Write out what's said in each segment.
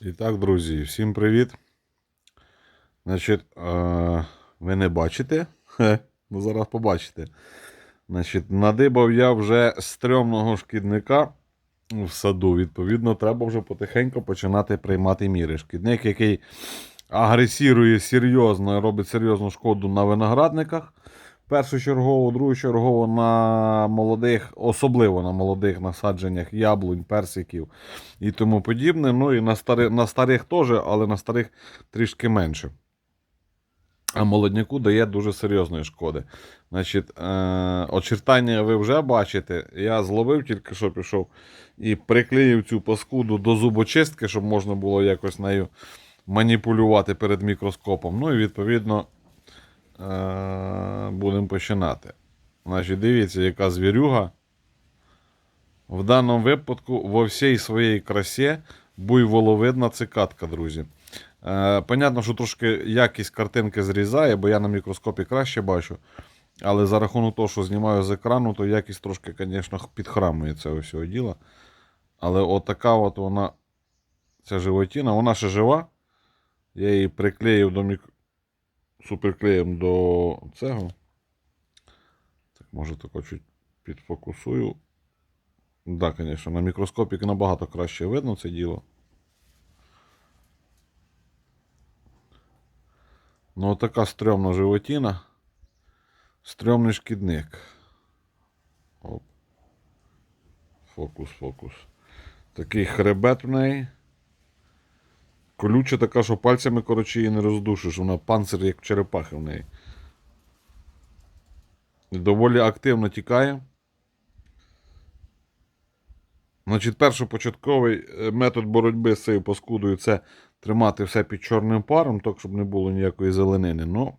І так, друзі, всім привіт. Значить, ви не бачите? Ну зараз побачите. Значить, надибав я вже стрьомного шкідника в саду. Відповідно, треба вже потихеньку починати приймати міри. Шкідник, який агресірує серйозно, і робить серйозну шкоду на виноградниках. Першочергово, другочергово на молодих, особливо на молодих насадженнях яблунь, персиків і тому подібне. Ну і на, стари, на старих теж, але на старих трішки менше. А молодняку дає дуже серйозної шкоди. Значить, е, очертання ви вже бачите. Я зловив, тільки що пішов і приклеїв цю паскуду до зубочистки, щоб можна було якось нею маніпулювати перед мікроскопом. Ну і відповідно будемо починати. Значить, дивіться, яка звірюга. В даному випадку во всій своїй красі буйволовидна цикатка, друзі. Е, понятно, що трошки якість картинки зрізає, бо я на мікроскопі краще бачу. Але за рахунок того, що знімаю з екрану, то якість трошки, звісно, підхрамує цього всього діла. Але отака от вона, ця животіна, вона ще жива. Я її приклеїв до мік... суперклеєм до цього. Так, може тако чуть підфокусую. Так, да, звісно, на мікроскопі набагато краще видно це діло. Ну, така стрьомна животіна. Стрьомний шкідник. Оп. Фокус, фокус. Такий хребет в неї. Колюча така, що пальцями, коротше, її не роздушиш. Вона панцир, як черепахи в неї. Доволі активно тікає. Значить, першопочатковий е, метод боротьби з цією паскудою це тримати все під чорним паром, так, щоб не було ніякої зеленини. Ну,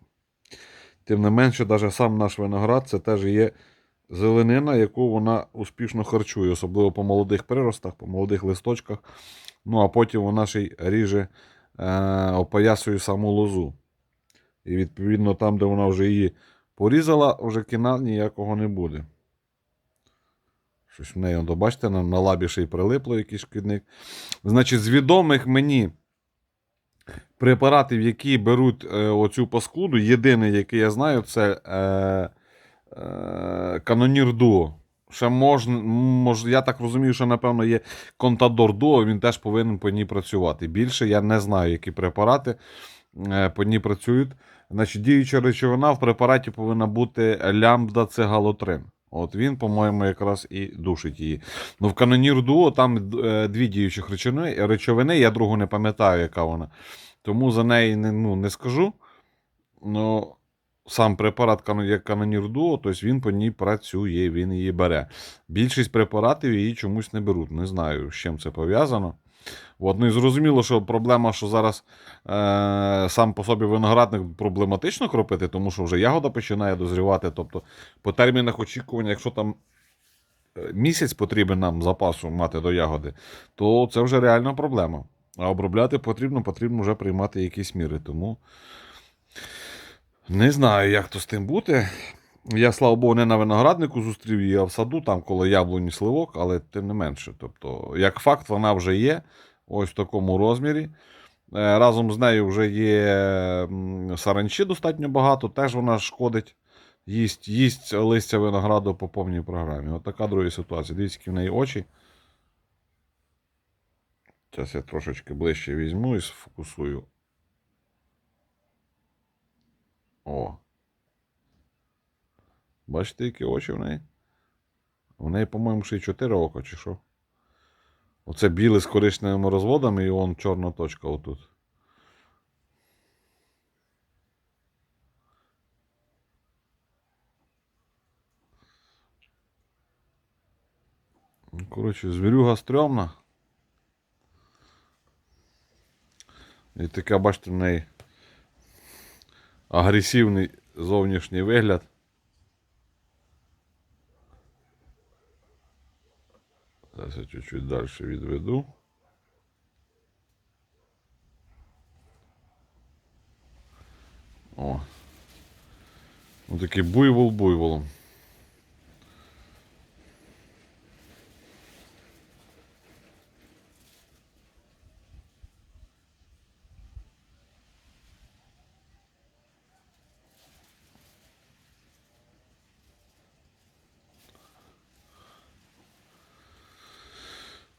тим не менше, навіть сам наш виноград це теж є зеленина, яку вона успішно харчує, особливо по молодих приростах, по молодих листочках. Ну, а потім вона ще й ріже, е, опоясує саму лозу. І відповідно, там, де вона вже її порізала, вже кіна ніякого не буде. Щось в неї, он, бачите, на, на лабі ще й прилипло якийсь шкідник. Значить, з відомих мені препаратів, які беруть е, оцю паскуду, єдиний, який я знаю, це е, е, Канонір Дуо. Ще можна, мож, я так розумію, що, напевно, є Контадор Дуо, він теж повинен по ній працювати. Більше я не знаю, які препарати е, по ній працюють. Значить, діюча речовина в препараті повинна бути лямбда цигалотрин. От він, по-моєму, якраз і душить її. Ну, в канонір дуо там е, дві діючих речовини, речовини, я другу не пам'ятаю, яка вона. Тому за неї не, ну, не скажу. Ну, сам препарат як канонір дуо, тобто він по ній працює, він її бере. Більшість препаратів її чомусь не беруть. Не знаю, з чим це пов'язано. От, ну і зрозуміло, що проблема, що зараз е, сам по собі виноградник проблематично кропити, тому що вже ягода починає дозрівати. Тобто, по термінах очікування, якщо там е, місяць потрібен нам запасу мати до ягоди, то це вже реальна проблема. А обробляти потрібно, потрібно вже приймати якісь міри. Тому не знаю, як то з тим бути. Я, слава Богу, не на винограднику зустрів її, а в саду, там коло яблуні сливок, але тим не менше. Тобто, як факт, вона вже є, ось в такому розмірі. Е, Разом з нею вже є саранчі достатньо багато, теж вона шкодить. Їсть, їсть листя винограду по повній програмі. От така друга ситуація. Дивіться, які в неї очі. Зараз я трошечки ближче візьму і сфокусую. О. Бачите, які очі в неї? У неї, по-моєму, ще й 4 ока, чи що? Оце біле з коричневими розводами і вон чорна точка отут. Ну, Коротше, звірюга стрьомна. І така, бачите, в неї агресивний зовнішній вигляд. Зараз я чуть-чуть далі відведу. О. Ось такий буйвол буйволом.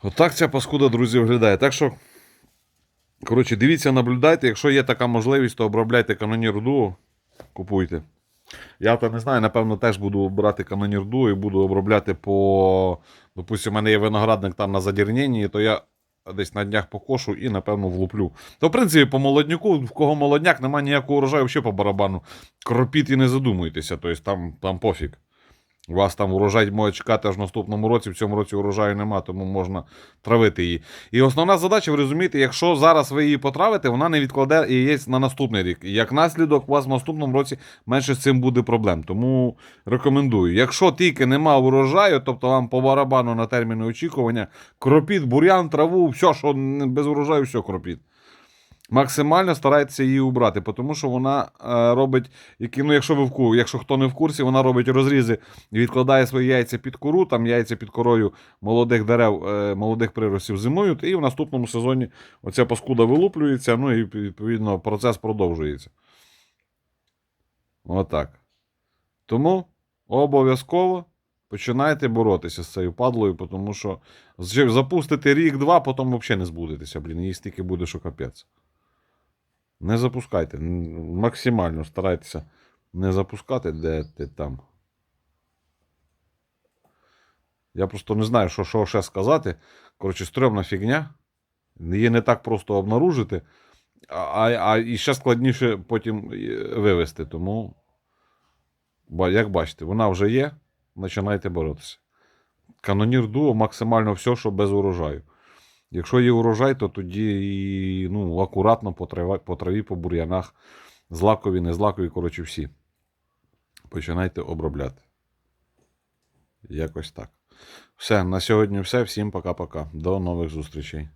Отак ця паскуда, друзі, виглядає. Так що, коротше, дивіться, наблюдайте. Якщо є така можливість, то обробляйте канонір Duo, купуйте. Я то не знаю, напевно, теж буду брати канонір Duo і буду обробляти по. Допустимо, у мене є виноградник там на задірненні, то я десь на днях покошу і, напевно, влуплю. То, в принципі, по молодняку, в кого молодняк, немає ніякого урожаю, взагалі по барабану. Кропіть і не задумуйтеся, тобто там, там пофіг. У вас там урожай може чекати аж в наступному році, в цьому році урожаю нема, тому можна травити її. І основна задача, ви розумієте, якщо зараз ви її потравите, вона не відкладе яєць на наступний рік. І як наслідок, у вас в наступному році менше з цим буде проблем. Тому рекомендую. Якщо тільки нема урожаю, тобто вам по барабану на терміни очікування, кропіть бур'ян, траву, все, що без урожаю, все кропіть. Максимально старайтеся її убрати, тому що вона е, робить, які, ну, якщо ви в якщо хто не в курсі, вона робить розрізи і відкладає свої яйця під кору, там яйця під корою молодих дерев, е, молодих приростів зимують, і в наступному сезоні оця паскуда вилуплюється, ну і відповідно процес продовжується. Отак. Тому обов'язково починайте боротися з цією падлою, тому що з- запустите рік-два, потім взагалі не збудетеся, блін, її стільки буде, що капець. Не запускайте. Максимально старайтеся не запускати, де ти там. Я просто не знаю, що, що ще сказати. Коротше, стрьомна фігня. Її не так просто обнаружити, а, а, і ще складніше потім е, вивести. Тому, як бачите, вона вже є. Починайте боротися. Канонір дуо максимально все, що без урожаю. Якщо є урожай, то тоді і, ну, акуратно по траві, по траві, по бур'янах, злакові, не злакові, коротше, всі. Починайте обробляти. Якось так. Все, на сьогодні все. Всім пока-пока. До нових зустрічей.